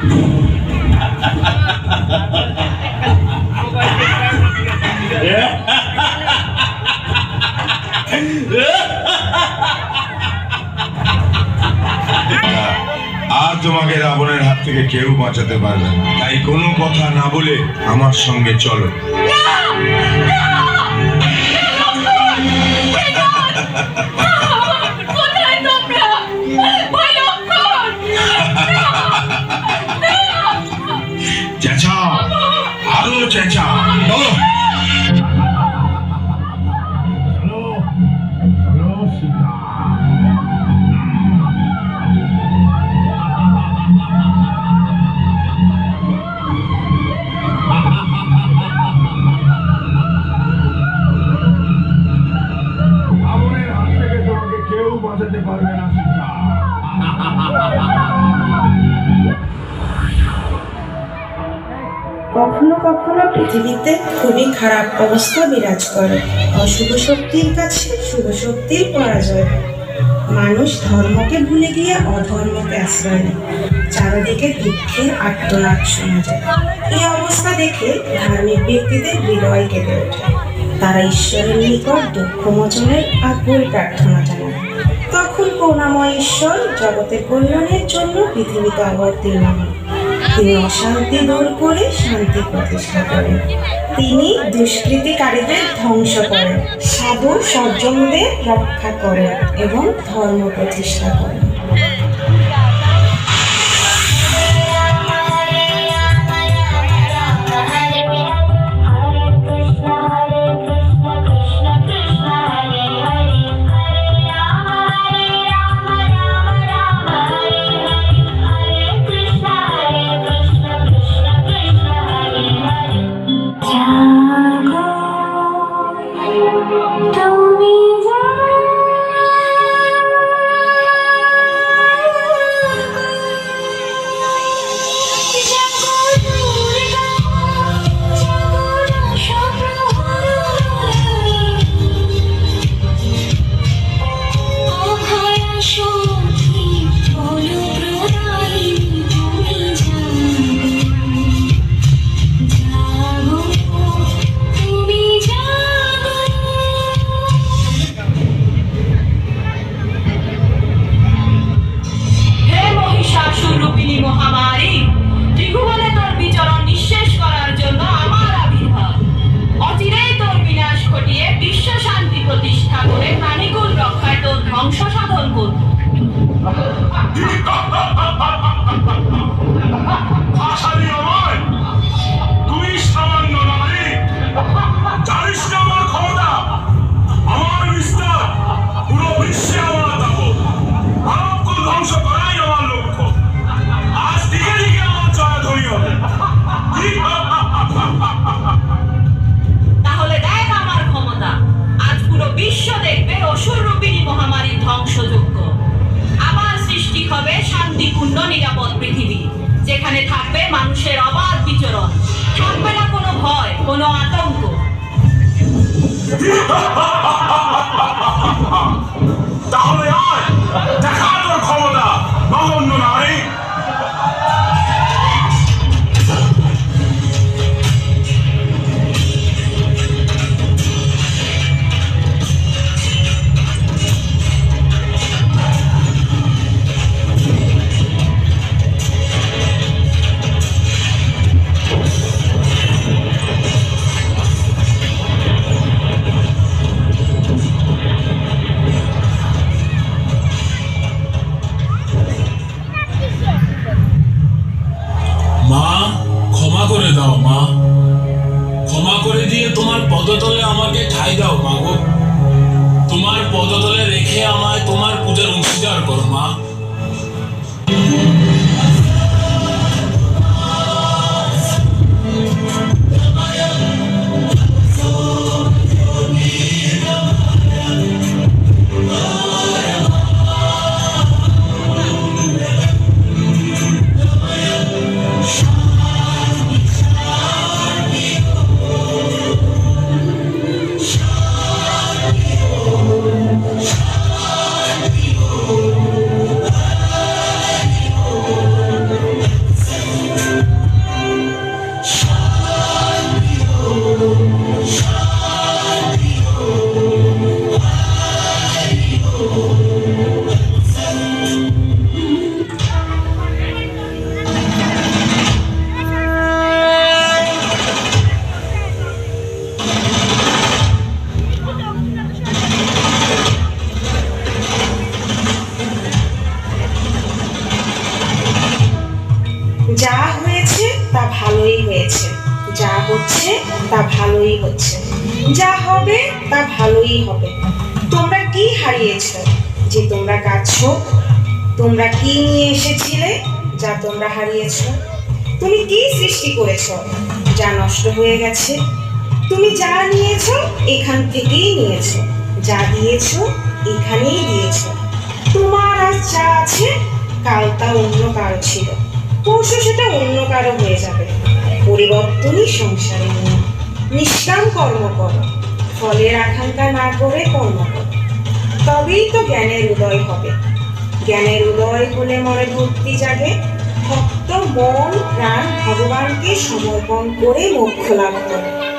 আর তোমাকে রাবণের হাত থেকে কেউ বাঁচাতে পারবে না। তাই কোনো কথা না বলে আমার সঙ্গে চলো। বাঁচাতে পারবে না কখনো কখনো পৃথিবীতে খুবই খারাপ অবস্থা বিরাজ করে। অশুভ শক্তির কাছে শুভ শক্তির পরাজয়। মানুষ ধর্মকে ভুলে গিয়ে অধর্মকে আশ্রয় নেয়। চারিদিকে দুঃখের আর্তনাদ শোনা যায় এই অবস্থা দেখে ধার্মিক ব্যক্তিদের হৃদয় কেঁপে ওঠে। তারা ঈশ্বরের নিকট দুঃখ মোচনের আকুল প্রার্থনা জানায়। তখন করুণাময় ঈশ্বর জগতের কল্যাণের জন্য পৃথিবীতে অবতীর্ণ হন। তিনি অশান্তি দূর করে শান্তি প্রতিষ্ঠা করেন। তিনি দুষ্কৃতিকারীদের ধ্বংস করেন সাধু সজ্জনদের রক্ষা করেন এবং ধর্ম প্রতিষ্ঠা করেন। তুমি রক্ষায় তোর ধ্বংস vida. পদতলে আমাকে ঠাই দাও, মা গো। তোমার পদতলে রেখে আমায় তোমার পূজার অংশীদার করো, মা। যা হবে তা ভালোই হবে। তোমরা কি হারিয়েছো যে তোমরা কাঁদছো? তোমরা কি নিয়ে এসেছিলে যা তোমরা হারিয়েছো? তুমি কি সৃষ্টি করেছ যা নষ্ট হয়ে গেছে? তুমি যা নিয়েছো এখান থেকেই নিয়েছো। যা দিয়েছ এখানেই দিয়েছ। তোমার আজ যা আছে, কাল তা অন্য কারও ছিল। পরশু সেটা অন্য কারও হয়ে যাবে। পরিবর্তনই সংসারে নিয়ম নিষ্কাম কর্ম করো। ফলের আকাঙ্ক্ষা না করে কর্ম করো। তবেই তো জ্ঞানের উদয় হবে। জ্ঞানের উদয় হলে মনে ভক্তি জাগে। ভক্ত মন, প্রাণ ভগবানকে সমর্পণ করে মোক্ষ লাভ করে।